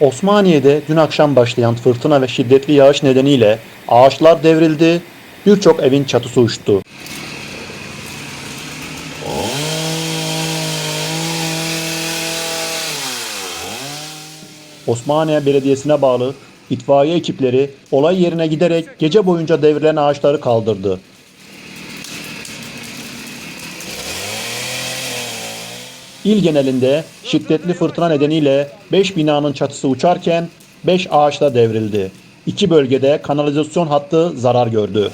Osmaniye'de dün akşam başlayan fırtına ve şiddetli yağış nedeniyle ağaçlar devrildi, birçok evin çatısı uçtu. Osmaniye Belediyesi'ne bağlı itfaiye ekipleri olay yerine giderek gece boyunca devrilen ağaçları kaldırdı. İl genelinde şiddetli fırtına nedeniyle 5 binanın çatısı uçarken 5 ağaç da devrildi. İki bölgede kanalizasyon hattı zarar gördü.